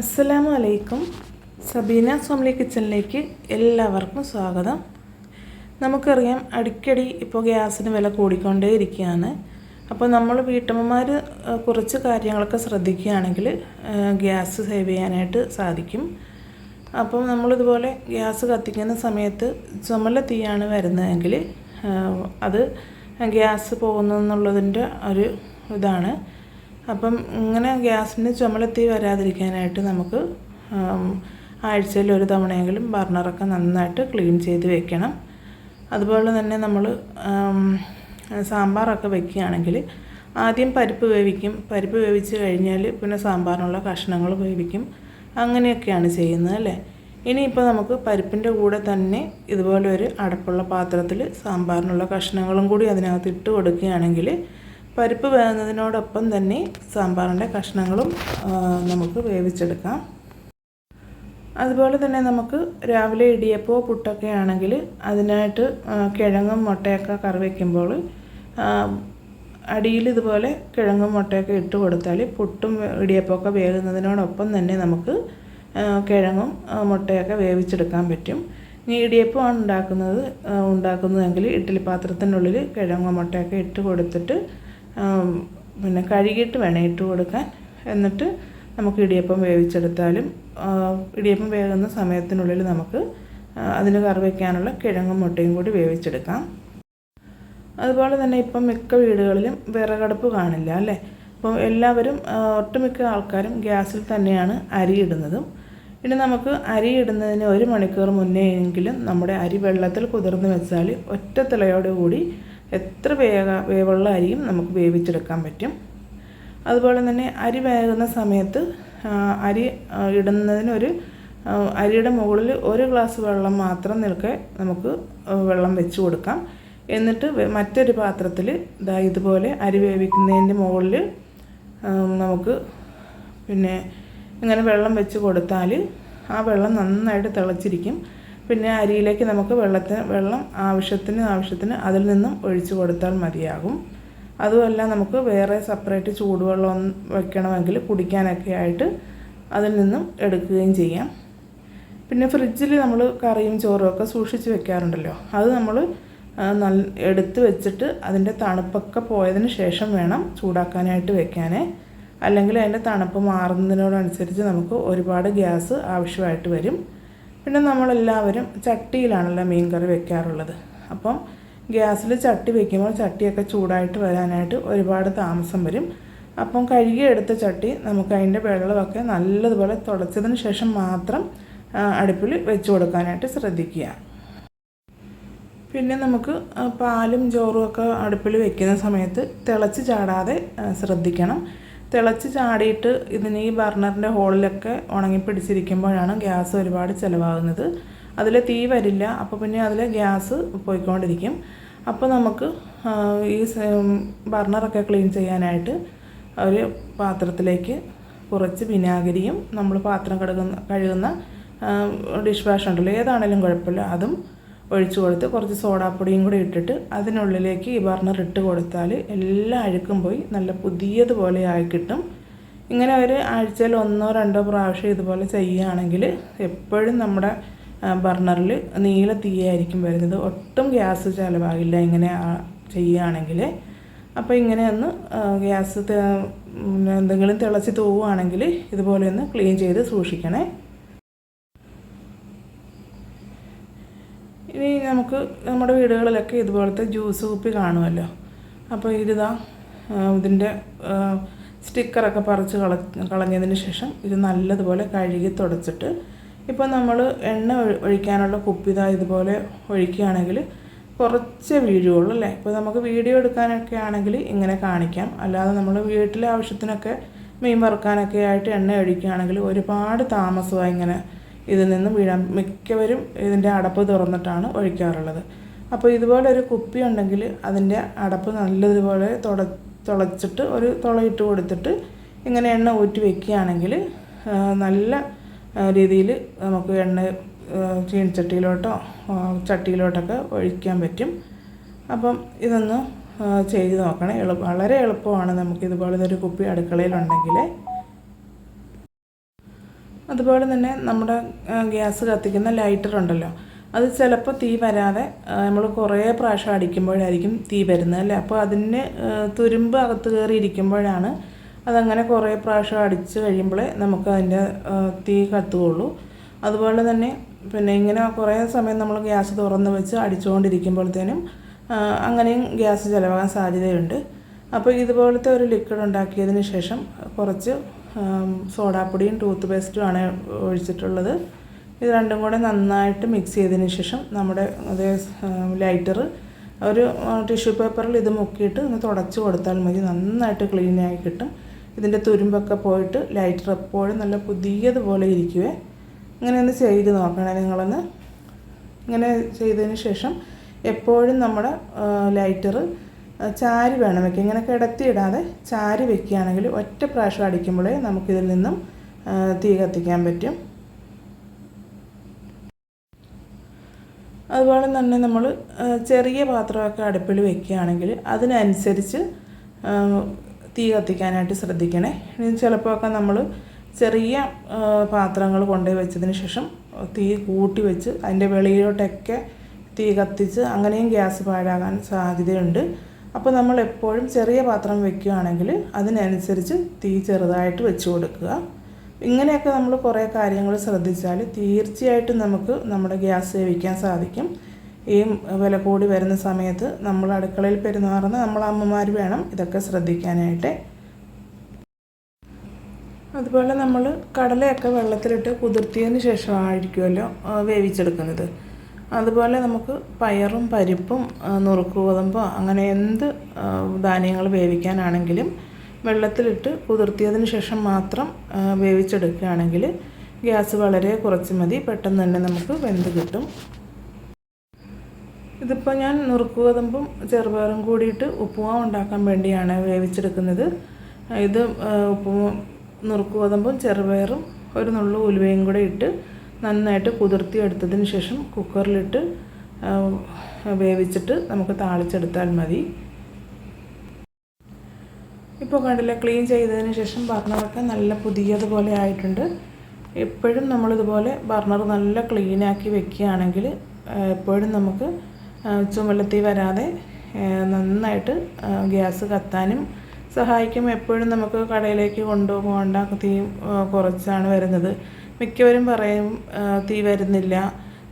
അസ്സലാമു അലൈക്കും സബീന സോംലി കിച്ചണിലേക്ക് എല്ലാവർക്കും സ്വാഗതം. നമുക്കറിയാം അടിക്കടി ഇപ്പോൾ ഗ്യാസിന് വില കൂടിക്കൊണ്ടേ ഇരിക്കുകയാണ്. അപ്പോൾ നമ്മൾ വീട്ടമ്മമാർ കുറച്ച് കാര്യങ്ങളൊക്കെ ശ്രദ്ധിക്കുകയാണെങ്കിൽ ഗ്യാസ് സേവ് ചെയ്യാനായിട്ട് സാധിക്കും. അപ്പം നമ്മളിതുപോലെ ഗ്യാസ് കത്തിക്കുന്ന സമയത്ത് ചുമല തീയാണ് വരുന്നതെങ്കിൽ അത് ഗ്യാസ് പോകുന്നു എന്നുള്ളതിന്റെ ഒരു ഇതാണ്. അപ്പം ഇങ്ങനെ ഗ്യാസിന് ചുമലെത്തി വരാതിരിക്കാനായിട്ട് നമുക്ക് ആഴ്ചയിൽ ഒരു തവണയെങ്കിലും ബർണറൊക്കെ നന്നായിട്ട് ക്ലീൻ ചെയ്ത് വെക്കണം. അതുപോലെ തന്നെ നമ്മൾ സാമ്പാറൊക്കെ വെക്കുകയാണെങ്കിൽ ആദ്യം പരിപ്പ് വേവിക്കും. പരിപ്പ് വേവിച്ച് കഴിഞ്ഞാൽ പിന്നെ സാമ്പാറിനുള്ള കഷ്ണങ്ങൾ വേവിക്കും. അങ്ങനെയൊക്കെയാണ് ചെയ്യുന്നത് അല്ലേ? ഇനിയിപ്പോൾ നമുക്ക് പരിപ്പിന്റെ കൂടെ തന്നെ ഇതുപോലെ ഒരു അടപ്പുള്ള പാത്രത്തിൽ സാമ്പാറിനുള്ള കഷ്ണങ്ങളും കൂടി അതിനകത്ത് ഇട്ട് കൊടുക്കുകയാണെങ്കിൽ പരിപ്പ് വേകുന്നതിനോടൊപ്പം തന്നെ സാമ്പാറിന്റെ കഷ്ണങ്ങളും നമുക്ക് വേവിച്ചെടുക്കാം. അതുപോലെ തന്നെ നമുക്ക് രാവിലെ ഇടിയപ്പോ പുട്ടൊക്കെ ആണെങ്കിൽ അതിനായിട്ട് കിഴങ്ങും മുട്ടയൊക്കെ കറി വയ്ക്കുമ്പോൾ അടിയിൽ ഇതുപോലെ കിഴങ്ങും മുട്ടയൊക്കെ ഇട്ട് കൊടുത്താൽ പുട്ടും ഇടിയപ്പമൊക്കെ വേകുന്നതിനോടൊപ്പം തന്നെ നമുക്ക് കിഴങ്ങും മുട്ടയൊക്കെ വേവിച്ചെടുക്കാൻ പറ്റും. ഇനി ഇടിയപ്പമാണ് ഉണ്ടാക്കുന്നത് ഉണ്ടാക്കുന്നതെങ്കിൽ ഇഡ്ഡലി പാത്രത്തിനുള്ളിൽ കിഴങ്ങും മുട്ടയൊക്കെ ഇട്ട് കൊടുത്തിട്ട് പിന്നെ കഴുകിയിട്ട് വേണം ഇട്ട് കൊടുക്കാൻ. എന്നിട്ട് നമുക്ക് ഇടിയപ്പം വേവിച്ചെടുത്താലും ഇടിയപ്പം വേകുന്ന സമയത്തിനുള്ളിൽ നമുക്ക് അതിന് കറി വയ്ക്കാനുള്ള കിഴങ്ങും മുട്ടയും കൂടി വേവിച്ചെടുക്കാം. അതുപോലെ തന്നെ ഇപ്പം മിക്ക വീടുകളിലും വിറകടുപ്പ് കാണില്ല അല്ലേ? അപ്പം എല്ലാവരും ഒട്ടുമിക്ക ആൾക്കാരും ഗ്യാസിൽ തന്നെയാണ് അരി ഇടുന്നതും. ഇനി നമുക്ക് അരി ഇടുന്നതിന് ഒരു മണിക്കൂർ മുന്നേ എങ്കിലും നമ്മുടെ അരി വെള്ളത്തിൽ കുതിർന്ന് വെച്ചാൽ ഒറ്റ തിളയോടുകൂടി എത്ര വേഗ വേവുള്ള അരിയും നമുക്ക് വേവിച്ചെടുക്കാൻ പറ്റും. അതുപോലെ തന്നെ അരി വേകുന്ന സമയത്ത് അരി ഇടുന്നതിനൊരു അരിയുടെ മുകളിൽ ഒരു ഗ്ലാസ് വെള്ളം മാത്രം നിൽക്കെ നമുക്ക് വെള്ളം വെച്ച് കൊടുക്കാം. എന്നിട്ട് മറ്റൊരു പാത്രത്തിൽ ഇതാ ഇതുപോലെ അരി വേവിക്കുന്നതിന്റെ മുകളിൽ നമുക്ക് പിന്നെ ഇങ്ങനെ വെള്ളം വെച്ച് കൊടുത്താൽ ആ വെള്ളം നന്നായിട്ട് തിളച്ചിരിക്കും. പിന്നെ അരിയിലേക്ക് നമുക്ക് വെള്ളത്തിന് വെള്ളം ആവശ്യത്തിന് ആവശ്യത്തിന് അതിൽ നിന്നും ഒഴിച്ചു കൊടുത്താൽ മതിയാകും. അതുമല്ല നമുക്ക് വേറെ സെപ്പറേറ്റ് ചൂടുവെള്ളം വെക്കണമെങ്കിൽ കുടിക്കാനൊക്കെ ആയിട്ട് അതിൽ നിന്നും എടുക്കുകയും ചെയ്യാം. പിന്നെ ഫ്രിഡ്ജിൽ നമ്മൾ കറിയും ചോറും ഒക്കെ സൂക്ഷിച്ച് വെക്കാറുണ്ടല്ലോ. അത് നമ്മൾ നല്ല എടുത്ത് വെച്ചിട്ട് അതിന്റെ തണുപ്പൊക്കെ പോയതിന് ശേഷം വേണം ചൂടാക്കാനായിട്ട് വെക്കാൻ അല്ലെങ്കിൽ അതിന്റെ തണുപ്പ് മാറുന്നതിനോടനുസരിച്ച് നമുക്ക് ഒരുപാട് ഗ്യാസ് ആവശ്യമായിട്ട് വരും. പിന്നെ നമ്മളെല്ലാവരും ചട്ടിയിലാണല്ലോ മീൻ കറി വെക്കാറുള്ളത്. അപ്പം ഗ്യാസിൽ ചട്ടി വെക്കുമ്പോൾ ചട്ടിയൊക്കെ ചൂടായിട്ട് വരാനായിട്ട് ഒരുപാട് താമസം വരും. അപ്പം കഴുകിയെടുത്ത ചട്ടി നമുക്ക് അതിന്റെ വെള്ളമൊക്കെ നല്ലതുപോലെ തുടച്ചതിന് ശേഷം മാത്രം അടുപ്പിൽ വെച്ച് കൊടുക്കാനായിട്ട് ശ്രദ്ധിക്കുക. പിന്നെ നമുക്ക് പാലും ചോറും ഒക്കെ അടുപ്പിൽ വെക്കുന്ന സമയത്ത് തിളച്ച് ചാടാതെ ശ്രദ്ധിക്കണം. തിളച്ച് ചാടിയിട്ട് ഇതിന് ഈ ബർണറിന്റെ ഹോളിലൊക്കെ ഉണങ്ങി പിടിച്ചിരിക്കുമ്പോഴാണ് ഗ്യാസ് ഒരുപാട് ചിലവാകുന്നത്. അതിൽ തീ വരില്ല അപ്പോൾ പിന്നെ അതിൽ ഗ്യാസ് പോയിക്കൊണ്ടിരിക്കും. അപ്പോൾ നമുക്ക് ഈ ബർണറൊക്കെ ക്ലീൻ ചെയ്യാനായിട്ട് ഒരു പാത്രത്തിലേക്ക് കുറച്ച് വിനാഗിരിയും നമ്മൾ പാത്രം കഴുകുന്ന കഴുകുന്ന ഡിഷ് വാഷ് ഉണ്ടല്ലോ ഏതാണേലും കുഴപ്പമില്ല. അതും ഒഴിച്ചു കൊടുത്ത് കുറച്ച് സോഡാപ്പൊടിയും കൂടി ഇട്ടിട്ട് അതിനുള്ളിലേക്ക് ഈ ബർണർ ഇട്ട് കൊടുത്താൽ എല്ലാ അഴുക്കും പോയി നല്ല പുതിയതുപോലെ ആയി കിട്ടും. ഇങ്ങനെ ഒരു ആഴ്ചയിൽ ഒന്നോ രണ്ടോ പ്രാവശ്യം ഇതുപോലെ ചെയ്യുകയാണെങ്കിൽ എപ്പോഴും നമ്മുടെ ബർണറിൽ നീല തീയായിരിക്കും വരുന്നത്. ഒട്ടും ഗ്യാസ് ചിലവാകില്ല ഇങ്ങനെ ചെയ്യുകയാണെങ്കിൽ. അപ്പോൾ ഇങ്ങനെ ഒന്ന് ഗ്യാസ് എന്തെങ്കിലും തിളച്ച് തൂവുകയാണെങ്കിൽ ഇതുപോലെ ഒന്ന് ക്ലീൻ ചെയ്ത് സൂക്ഷിക്കണേ. ഇനി നമുക്ക് നമ്മുടെ വീടുകളിലൊക്കെ ഇതുപോലത്തെ ജ്യൂസ് കുപ്പി കാണുമല്ലോ. അപ്പോൾ ഇതാ ഇതിന്റെ സ്റ്റിക്കറൊക്കെ പറിച്ച് കള കളഞ്ഞതിന് ശേഷം ഇത് നല്ലതുപോലെ കഴുകി തുടച്ചിട്ട് ഇപ്പോൾ നമ്മൾ എണ്ണ ഒഴിക്കാനുള്ള കുപ്പി ഇതാ ഇതുപോലെ ഒഴിക്കുകയാണെങ്കിൽ കുറച്ച് വീഴുകയുള്ളൂ അല്ലേ? ഇപ്പോൾ നമുക്ക് വീഡിയോ എടുക്കാനൊക്കെ ആണെങ്കിൽ ഇങ്ങനെ കാണിക്കാം. അല്ലാതെ നമ്മൾ വീട്ടിലെ ആവശ്യത്തിനൊക്കെ മീൻ വറുക്കാനൊക്കെ ആയിട്ട് എണ്ണ ഒഴിക്കുകയാണെങ്കിൽ ഒരുപാട് താമസമായി ഇങ്ങനെ ഇതിൽ നിന്ന് വീഴാൻ മിക്കവരും ഇതിന്റെ അടപ്പ് തുറന്നിട്ടാണ് ഒഴിക്കാറുള്ളത്. അപ്പോൾ ഇതുപോലെ ഒരു കുപ്പി ഉണ്ടെങ്കിൽ അതിന്റെ അടപ്പ് നല്ലതുപോലെ തുട തുളച്ചിട്ട് ഒരു തുളയിട്ട് കൊടുത്തിട്ട് ഇങ്ങനെ എണ്ണ ഊറ്റി വെക്കുകയാണെങ്കിൽ നല്ല രീതിയിൽ നമുക്ക് എണ്ണ ചീണിച്ചട്ടിയിലോട്ടോ ചട്ടിയിലോട്ടൊക്കെ ഒഴിക്കാൻ പറ്റും. അപ്പം ഇതൊന്ന് ചെയ്ത് നോക്കണം. എളുപ്പം വളരെ എളുപ്പമാണ് നമുക്ക് ഇതുപോലത്തെ ഒരു കുപ്പി അടുക്കളയിലുണ്ടെങ്കിൽ അതുപോലെ തന്നെ നമ്മുടെ ഗ്യാസ് കത്തിക്കുന്ന ലൈറ്റർ ഉണ്ടല്ലോ. അത് ചിലപ്പോൾ തീ വരാതെ നമ്മൾ കുറേ പ്രാവശ്യം അടിക്കുമ്പോഴായിരിക്കും തീ വരുന്നത് അല്ലേ? അപ്പോൾ അതിന് തുരുമ്പ് അകത്ത് കയറി ഇരിക്കുമ്പോഴാണ് അതങ്ങനെ കുറേ പ്രാവശ്യം അടിച്ച് കഴിയുമ്പോഴേ നമുക്ക് അതിന്റെ തീ കത്തുകയുള്ളൂ. അതുപോലെ തന്നെ പിന്നെ ഇങ്ങനെ കുറേ സമയം നമ്മൾ ഗ്യാസ് തുറന്ന് വെച്ച് അടിച്ചുകൊണ്ടിരിക്കുമ്പോഴത്തേനും അങ്ങനെയും ഗ്യാസ് ചിലവാകാൻ സാധ്യതയുണ്ട്. അപ്പോൾ ഇതുപോലത്തെ ഒരു ലിക്വിഡ് ഉണ്ടാക്കിയതിന് ശേഷം കുറച്ച് സോഡാപ്പൊടിയും ടൂത്ത് പേസ്റ്റുമാണ് ഒഴിച്ചിട്ടുള്ളത്. ഇത് രണ്ടും കൂടെ നന്നായിട്ട് മിക്സ് ചെയ്തതിന് ശേഷം നമ്മുടെ അതേ ലൈറ്റർ ഒരു ടിഷ്യൂ പേപ്പറിൽ ഇത് മുക്കിയിട്ട് ഒന്ന് തുടച്ച് കൊടുത്താൽ മതി. നന്നായിട്ട് ക്ലീനായി കിട്ടും. ഇതിന്റെ തുരുമ്പൊക്കെ പോയിട്ട് ലൈറ്റർ എപ്പോഴും നല്ല പുതിയതുപോലെ ഇരിക്കുവേ. ഇങ്ങനെ ഒന്ന് ചെയ്ത് നോക്കണേ. നിങ്ങളൊന്ന് ഇങ്ങനെ ചെയ്തതിന് ശേഷം എപ്പോഴും നമ്മുടെ ലൈറ്റർ ചാരി വേണം വെക്കുക ഇങ്ങനെ കിടത്തിയിടാതെ ചാരി വെക്കുകയാണെങ്കിൽ ഒറ്റ പ്രാവശ്യം അടിക്കുമ്പോഴേ നമുക്കിതിൽ നിന്നും തീ കത്തിക്കാൻ പറ്റും. അതുപോലെ തന്നെ നമ്മൾ ചെറിയ പാത്രമൊക്കെ അടുപ്പിൽ വെക്കുകയാണെങ്കിൽ അതിനനുസരിച്ച് തീ കത്തിക്കാനായിട്ട് ശ്രദ്ധിക്കണേ. ചിലപ്പോഴൊക്കെ നമ്മൾ ചെറിയ പാത്രങ്ങൾ കൊണ്ടുപോയി വെച്ചതിന് ശേഷം തീ കൂട്ടി വെച്ച് അതിന്റെ വെളിയിലോട്ടൊക്കെ തീ കത്തിച്ച് അങ്ങനെയും ഗ്യാസ് പാഴാകാൻ സാധ്യതയുണ്ട്. അപ്പോൾ നമ്മൾ എപ്പോഴും ചെറിയ പാത്രം വെക്കുകയാണെങ്കിൽ അതിനനുസരിച്ച് തീ ചെറുതായിട്ട് വെച്ച് കൊടുക്കുക. ഇങ്ങനെയൊക്കെ നമ്മൾ കുറേ കാര്യങ്ങൾ ശ്രദ്ധിച്ചാൽ തീർച്ചയായിട്ടും നമുക്ക് നമ്മുടെ ഗ്യാസ് സേവിക്കാൻ സാധിക്കും. ഈ വില കൂടി വരുന്ന സമയത്ത് നമ്മൾ അടുക്കളയിൽ പെരുമാറുന്ന നമ്മൾ അമ്മമാർ വേണം ഇതൊക്കെ ശ്രദ്ധിക്കാനായിട്ട്. അതുപോലെ നമ്മൾ കടലയൊക്കെ വെള്ളത്തിലിട്ട് കുതിർത്തിയതിന് ശേഷമായിരിക്കുമല്ലോ വേവിച്ചെടുക്കുന്നത്. അതുപോലെ നമുക്ക് പയറും പരിപ്പും നുറുക്ക് ഗോതമ്പോ അങ്ങനെ എന്ത് ധാന്യങ്ങൾ വേവിക്കാനാണെങ്കിലും വെള്ളത്തിലിട്ട് കുതിർത്തിയതിന് ശേഷം മാത്രം വേവിച്ചെടുക്കുകയാണെങ്കിൽ ഗ്യാസ് വളരെ കുറച്ച് മതി. പെട്ടെന്ന് തന്നെ നമുക്ക് വെന്ത് കിട്ടും. ഇതിപ്പോൾ ഞാൻ നുറുക്ക് ഗോതമ്പും ചെറുപയറും കൂടിയിട്ട് ഉപ്പുമാവ് ഉണ്ടാക്കാൻ വേണ്ടിയാണ് വേവിച്ചെടുക്കുന്നത്. ഇത് ഉപ്പും നുറുക്ക് ഗോതമ്പും ചെറുപയറും ഒരു നുള്ളു ഉലുവയും കൂടെ ഇട്ട് നന്നായിട്ട് കുതിർത്തി എടുത്തതിന് ശേഷം കുക്കറിലിട്ട് വേവിച്ചിട്ട് നമുക്ക് താളിച്ചെടുത്താൽ മതി. ഇപ്പോൾ കണ്ടില്ല ക്ലീൻ ചെയ്തതിന് ശേഷം ബർണറൊക്കെ നല്ല പുതിയതുപോലെ ആയിട്ടുണ്ട്. എപ്പോഴും നമ്മളിതുപോലെ ബർണർ നല്ല ക്ലീനാക്കി വെക്കുകയാണെങ്കിൽ എപ്പോഴും നമുക്ക് ചുമലത്തി വരാതെ നന്നായിട്ട് ഗ്യാസ് കത്താനും സഹായിക്കും. എപ്പോഴും നമുക്ക് കടയിലേക്ക് കൊണ്ടുപോകേണ്ട തീ കുറച്ചാണ് വരുന്നത്. മിക്കവരും പറയും തീ വരുന്നില്ല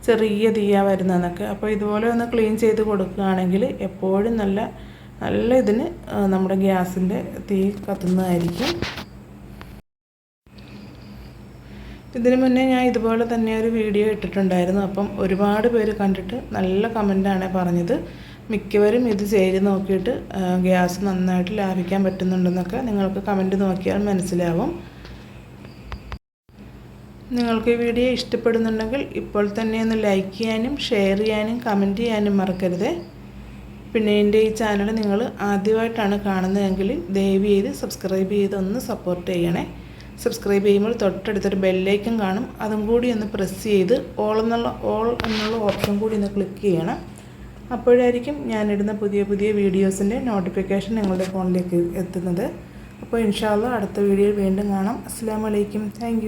ചെറിയ തീയാണ് വരുന്നതെന്നൊക്കെ. അപ്പോൾ ഇതുപോലെ ഒന്ന് ക്ലീൻ ചെയ്ത് കൊടുക്കുകയാണെങ്കിൽ എപ്പോഴും നല്ല നല്ല ഇതിന് നമ്മുടെ ഗ്യാസിന്റെ തീ കത്തുന്നതായിരിക്കും. ഇതിനു മുന്നേ ഞാൻ ഇതുപോലെ തന്നെ ഒരു വീഡിയോ ഇട്ടിട്ടുണ്ടായിരുന്നു. അപ്പം ഒരുപാട് പേര് കണ്ടിട്ട് നല്ല കമന്റാണ് പറഞ്ഞത്. മിക്കവരും ഇത് ചെയ്ത് നോക്കിയിട്ട് ഗ്യാസ് നന്നായിട്ട് ലാഭിക്കാൻ പറ്റുന്നുണ്ടെന്നൊക്കെ നിങ്ങൾക്ക് കമന്റ് നോക്കിയാൽ മനസ്സിലാവും. നിങ്ങൾക്ക് ഈ വീഡിയോ ഇഷ്ടപ്പെടുന്നുണ്ടെങ്കിൽ ഇപ്പോൾ തന്നെ ഒന്ന് ലൈക്ക് ചെയ്യാനും ഷെയർ ചെയ്യാനും കമന്റ് ചെയ്യാനും മറക്കരുത്. പിന്നെ എന്റെ ഈ ചാനൽ നിങ്ങൾ ആദ്യമായിട്ടാണ് കാണുന്നതെങ്കിൽ ദയവ് ചെയ്ത് സബ്സ്ക്രൈബ് ചെയ്ത് ഒന്ന് സപ്പോർട്ട് ചെയ്യണേ. സബ്സ്ക്രൈബ് ചെയ്യുമ്പോൾ തൊട്ടടുത്തൊരു ബെല്ലൈക്കൻ കാണും. അതും കൂടി ഒന്ന് പ്രസ് ചെയ്ത് ഓൾ എന്നുള്ള ഓൾ എന്നുള്ള ഓപ്ഷൻ കൂടി ഒന്ന് ക്ലിക്ക് ചെയ്യണം. അപ്പോഴായിരിക്കും ഞാനിടുന്ന പുതിയ പുതിയ വീഡിയോസിന്റെ നോട്ടിഫിക്കേഷൻ നിങ്ങളുടെ ഫോണിലേക്ക് എത്തുന്നത്. അപ്പോൾ ഇൻഷാല്ല അടുത്ത വീഡിയോയിൽ വീണ്ടും കാണാം. അസ്സാം വലൈക്കും താങ്ക്